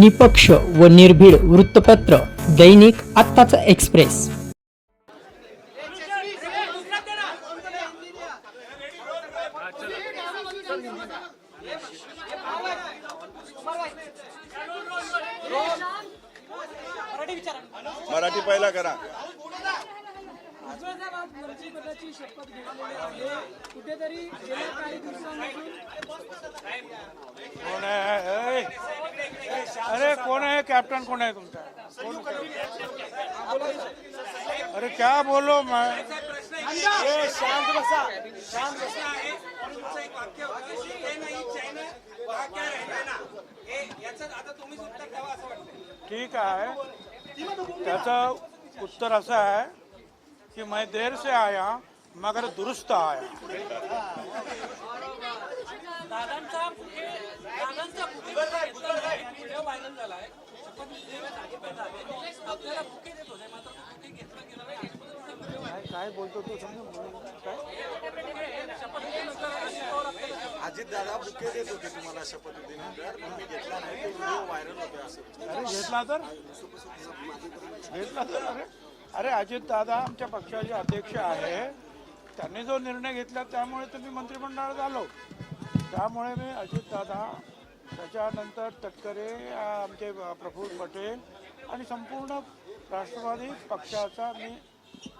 निपक्ष व निर्भीड वृत्तपत्र दैनिक आत्ताचा एक्सप्रेस. मराठी पहिला करा. मंत्रिपदाची शपथ घेतलेली आहे. कुठेतरी गेल्या काही दिवसांपासून कोण आहे? अरे कोण आहे? कॅप्टन कोण आहे तुमचा? अरे क्या बोलो मैं? ए, शांत बसा शांत बसा. ठीक आहे. त्याचं उत्तर असं आहे कि मैं देर से आया मगर दुरुस्त आया। शपथ होते काय बोलतो तो शपथ अजित दादा बुके देत होते तुम्हाला शपथविधीनंतर पण मी घेतला नाही. तो व्हिडिओ व्हायरल होतोय असं. अरे घेतला तर? घेतला तर? अरे अरे अजित दादा आमच्या पक्षाचे अध्यक्ष आहे. त्यांनी जो निर्णय घेतला त्यामुळे तुम्ही मंत्रिमंडळात आलो. त्यामुळे मी अजित दादा त्याच्यानंतर तटकरे आमचे प्रफुल्ल पटेल आणि संपूर्ण राष्ट्रवादी पक्षाचा मी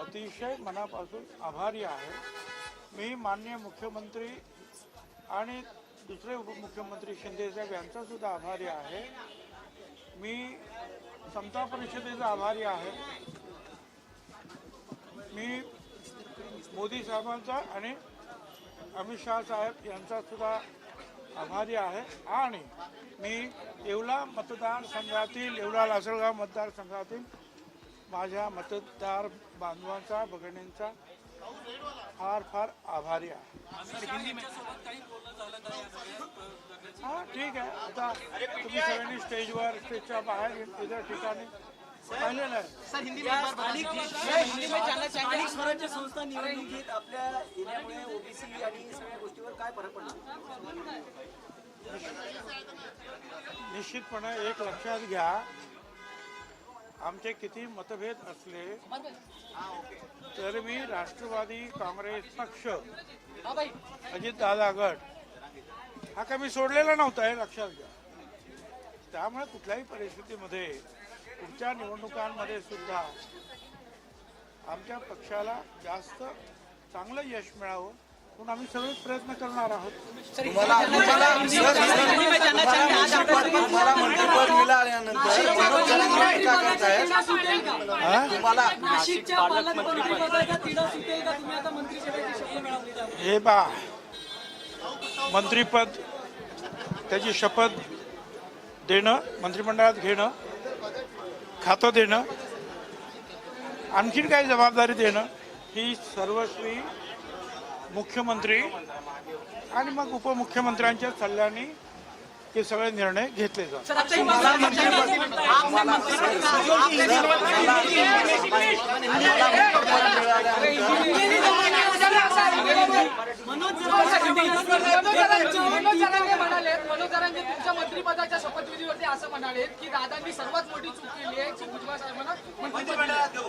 अतिशय मनापासून आभारी आहे. मी माननीय मुख्यमंत्री आणि दुसरे उपमुख्यमंत्री शिंदेसाहेब यांचा सुद्धा आभारी आहे. मी समता परिषदेचा आभारी आहे. मी मोदी साहेबांचा आणि अमित शहा साहेब यांचा सुद्धा आभारी आहे. आणि मी येवला मतदारसंघातील येवला लासलगाव मतदारसंघातील माझ्या मतदार बांधवांचा भगिनींचा फार फार आभारी आहे. हा ठीक आहे. आता तुम्ही सगळ्यांनी स्टेजवर स्टेजच्या बाहेर इतर ठिकाणी पाहिलेलं आहे स्थानिक स्वराज्य संस्था निवडणुकीत आपल्या येण्यामुळे ओबीसी आणि सगळ्या गोष्टीवर काय फरक पडणार निश्चितपणे एक लक्षात घ्या आमचे किती मतभेद असले तर मी राष्ट्रवादी काँग्रेस पक्ष अजितदादा गट हा काय मी सोडलेला नव्हता हे लक्षात घ्या. त्यामुळे कुठल्याही परिस्थितीमध्ये पुढच्या निवडणुकांमध्ये सुद्धा आमच्या पक्षाला जास्त चांगलं यश मिळावं म्हणून आम्ही सगळे प्रयत्न करणार आहोत. हे बा मंत्रीपद त्याची शपथ देणं मंत्रिमंडळात घेणं खातं देणं आणखीन काही जबाबदारी देणं ही सर्वस्वी मुख्यमंत्री आणि मग उपमुख्यमंत्र्यांच्या सल्ल्याने हे सगळे निर्णय घेतले जातात मनोज जरांगे म्हणाले मनोज जरांगे तुमच्या मंत्रिपदाच्या शपथविधीवरती असं म्हणाले की दादांनी सर्वात मोठी चूक केली आहे की भुजबळ साहेबांना मंत्रिपद दिलं.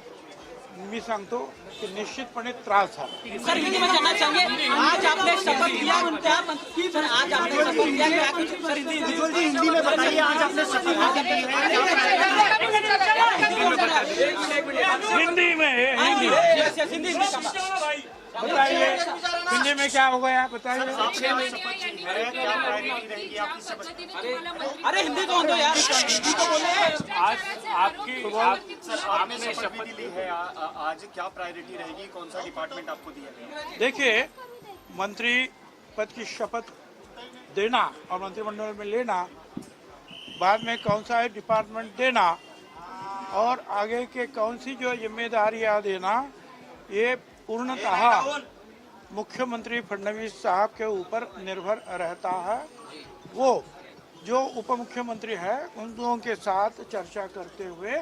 मी सांगतो की निश्चितपणे त्रास झाला सर हिंदी में जानना चाहेंगे आज आपने शपथ लिया क्या सर आज आपने शपथ लिया क्या कुछ सर हिंदी हिंदी में बताइए आज आपने शपथ हिंदी में है, हिंदी हिंदी हिंदी बताइए हिंदी में क्या हो गया बताइए अरे हिंदी तो दो यार। हिंदी तो बोले। आज आपकी आपने शपथ ली है आज क्या प्रायोरिटी रहेगी? कौन सा डिपार्टमेंट आपको दिया गया? देखिए मंत्री पद की शपथ देना और मंत्रिमंडल में लेना बाद में कौन सा डिपार्टमेंट देना और आगे के कौन सी जो जिम्मेदारियाँ देना ये पूर्णतः मुख्यमंत्री फडणवीस साहब के ऊपर निर्भर रहता है। वो जो उप मुख्यमंत्री है, उन दोनों के साथ चर्चा करते हुए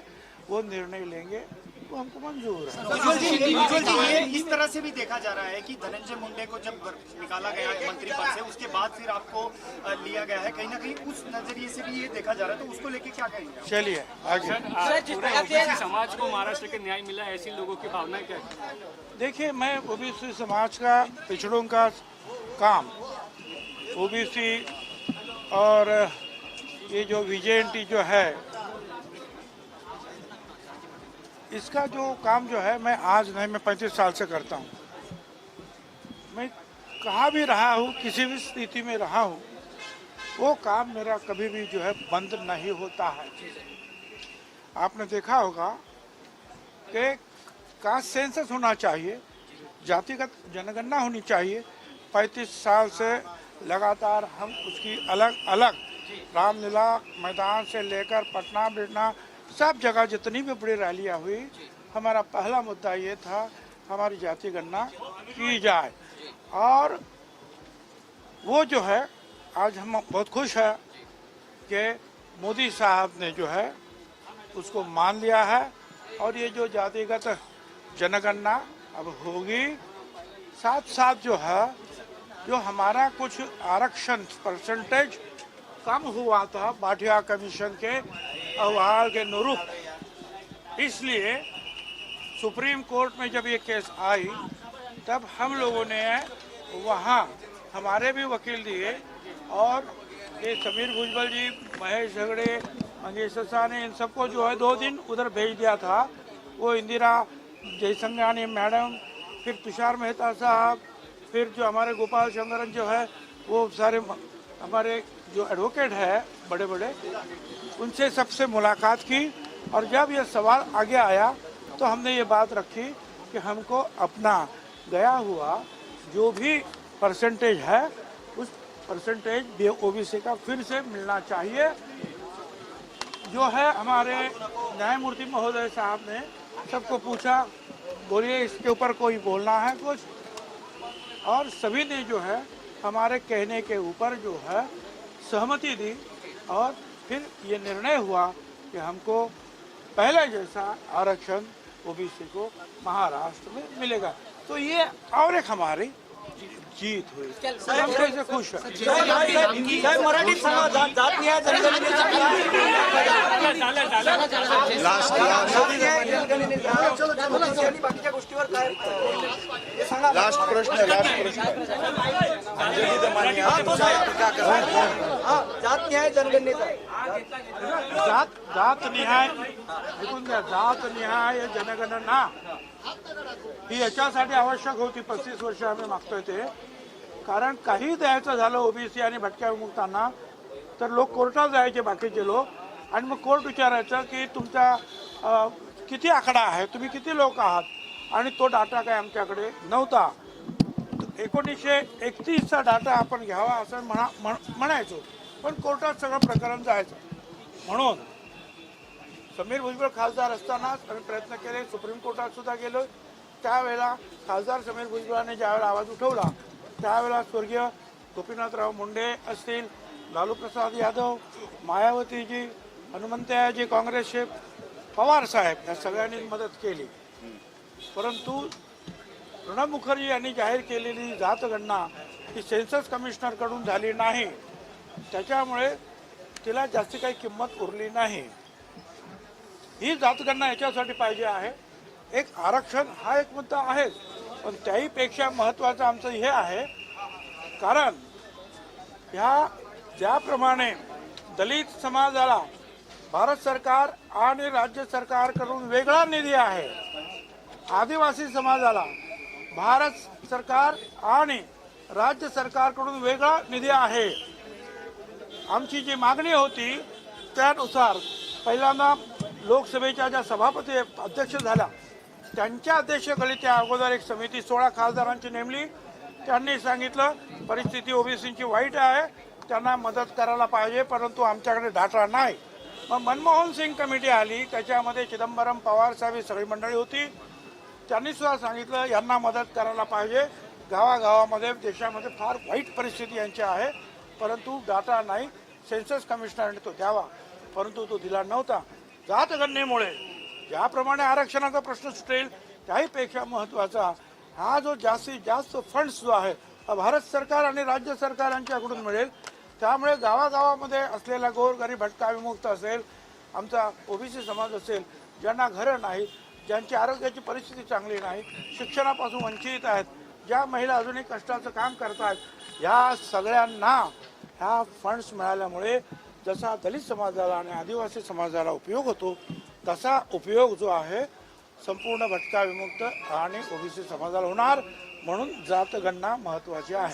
वो निर्णय लेंगे। वो हमको मंजूर है। उज्ज्वल जी ये इस तरह से भी देखा जा रहा है कि धनंजय मुंडे को जब निकाला गया मंत्री पद से उसके बाद फिर आपको लिया गया है। कहीं ना कहीं उस नज़रिए से भी ये देखा जा रहा है तो उसको लेके क्या कहेंगे चलिए आगे। सर जिस प्रकार से समाज को महाराष्ट्र के न्याय मिला ऐसी लोगों की भावना क्या देखिए मैं ओबीसी समाज का पिछड़ों का काम ओबीसी और ये जो विजेएनटी जो है इसका जो काम जो है, मैं आज नहीं, मैं पैंतीस साल से करता हूँ। मैं कहाँ भी रहा हूँ, किसी भी स्थिति में रहा हूँ, वो काम मेरा कभी भी जो है, बंद नहीं होता है। आपने देखा होगा कि कास्ट सेंसस होना चाहिए, जातिगत जनगणना होनी चाहिए। पैंतीस साल से लगातार हम उसकी अलग अलग रामलीला मैदान से लेकर पटना बिरना सब जगह जितनी भी बड़ी रैलियाँ हुई, हमारा पहला मुद्दा ये था, हमारी जाति गणना की जाए। और वो जो है, आज हम बहुत खुश है कि मोदी साहब ने जो है, उसको मान लिया है। और ये जो जातिगत जनगणना अब होगी साथ साथ जो है, जो हमारा कुछ आरक्षण परसेंटेज कम हुआ था बाटिया कमीशन के अहवाल के अनुरूप इसलिए सुप्रीम कोर्ट में जब ये केस आई, तब हम लोगों ने वहाँ हमारे भी वकील दिए और ये समीर भुजबल जी, महेश झगड़े, मंगेश ने इन सबको जो है दो दिन उधर भेज दिया था। वो इंदिरा जयसंगानी मैडम, फिर तुषार मेहता साहब, फिर जो हमारे गोपाल शंकरन जो है, वो सारे हमारे जो एडवोकेट है बड़े बड़े उनसे सबसे मुलाकात की और जब ये सवाल आगे आया तो हमने ये बात रखी कि हमको अपना गया हुआ जो भी परसेंटेज है, उस परसेंटेज बी ओबीसी का फिर से मिलना चाहिए। जो है हमारे न्यायमूर्ति महोदय साहब ने सबको पूछा, बोलिए इसके ऊपर कोई बोलना है कुछ? और सभी ने जो है, हमारे कहने के ऊपर जो है सहमति दी और फिर ये निर्णय हुआ कि हमको पहले जैसा आरक्षण ओबीसी को महाराष्ट्र में मिलेगा तो ये और एक हमारी जीत हुई हम कैसे खुश हैं साहेब मराठी समाजात जात न्याय जनगणनेचा आणि बाकीच्या गोष्टीवर काय हे सांगा लास्ट प्रश्न लास्ट प्रश्न हा, तो. हा, जात न्याय जनगणनेचा. जात जात निहाय. ऐकून द्या जात निहाय जनगणना. ही याच्यासाठी आवश्यक होती पस्तीस वर्ष आम्ही मागतोय ते. कारण काही द्यायचं झालं ओबीसी आणि भटक्या विमुक्तांना तर लोक कोर्टात जायचे बाकीचे लोक. आणि मग कोर्ट विचारायचं की तुमचा किती आकडा आहे? तुम्ही किती लोक आहात? आणि तो डाटा काय आमच्याकडे नव्हता. एकोणीसशे एकतीसचा डाटा आपण घ्यावा असं म्हणा म्हण- म्हणायचो. पण कोर्टात सगळं प्रकरण जायचं. म्हणून समीर भुजबळ खासदार असतानाच आम्ही प्रयत्न केले. सुप्रीम कोर्टात सुद्धा गेलो. त्यावेळेला खासदार समीर भुजबळाने ज्यावेळेला आवाज उठवला त्यावेळेला स्वर्गीय गोपीनाथराव मुंडे असतील लालू प्रसाद यादव मायावतीजी हनुमंतयाजी काँग्रेसचे पवार साहेब या सगळ्यांनी मदत केली. परंतु प्रणब मुखर्जी यांनी जाहीर केलेली जातगणना ही सेन्सस कमिशनरकडून झाली नाही. त्याच्यामुळे तिला जास्ती काही किंमत उरली नाही. ही जातगणना याच्यासाठी पाहिजे आहे. एक आरक्षण हा एक मुद्दा आहेच पण त्याहीपेक्षा महत्त्वाचं आमचं हे आहे कारण ह्या ज्याप्रमाणे दलित समाजाला भारत सरकार आणि राज्य सरकारकडून वेगळा निधी आहे आदिवासी समाजाला भारत सरकार आणि राज्य सरकारकडून वेगळा निधी आहे. आमची जी मागणी होती त्यानुसार पहिल्यांदा लोकसभेच्या ज्या सभापती अध्यक्ष झाल्या त्यांच्या अध्यक्षतेखाली त्या अगोदर एक समिती सोळा खासदारांची नेमली. त्यांनी सांगितलं परिस्थिती ओबीसीची वाईट आहे त्यांना मदत करायला पाहिजे परंतु आमच्याकडे डाटा नाही. मग मनमोहन सिंग कमिटी आली त्याच्यामध्ये चिदंबरम पवार साहेब ही सगळी मंडळी होती. त्यांनी सुद्धा सांगितलं यांना मदत करायला पाहिजे. गावागावामध्ये देशामध्ये फार वाईट परिस्थिती यांची आहे परंतु डाटा नाही. सेन्सस कमिशनरने तो द्यावा परंतु तो दिला नव्हता. जातगणनेमुळे ज्याप्रमाणे आरक्षणाचा प्रश्न सुटेल त्याहीपेक्षा महत्त्वाचा हा जो जास्तीत जास्त फंड्स जो आहे हा भारत सरकार आणि राज्य सरकार यांच्याकडून मिळेल. त्यामुळे गावागावामध्ये असलेला गोरगरीब भटका विमुक्त असेल आमचा ओबीसी समाज असेल ज्यांना घरं नाहीत ज्यांची आरोग्याची परिस्थिती चांगली नाही शिक्षणापासून वंचित आहेत ज्या महिला अजूनही कष्टाचं काम करतात या सगळ्यांना ह्या फंड्स मिळाल्यामुळे जसा दलित समाजाला आणि आदिवासी समाजाला उपयोग होतो तसा उपयोग जो आहे संपूर्ण भटका विमुक्त आणि ओबीसी समाजाला होणार म्हणून जातगणना महत्वाची आहे.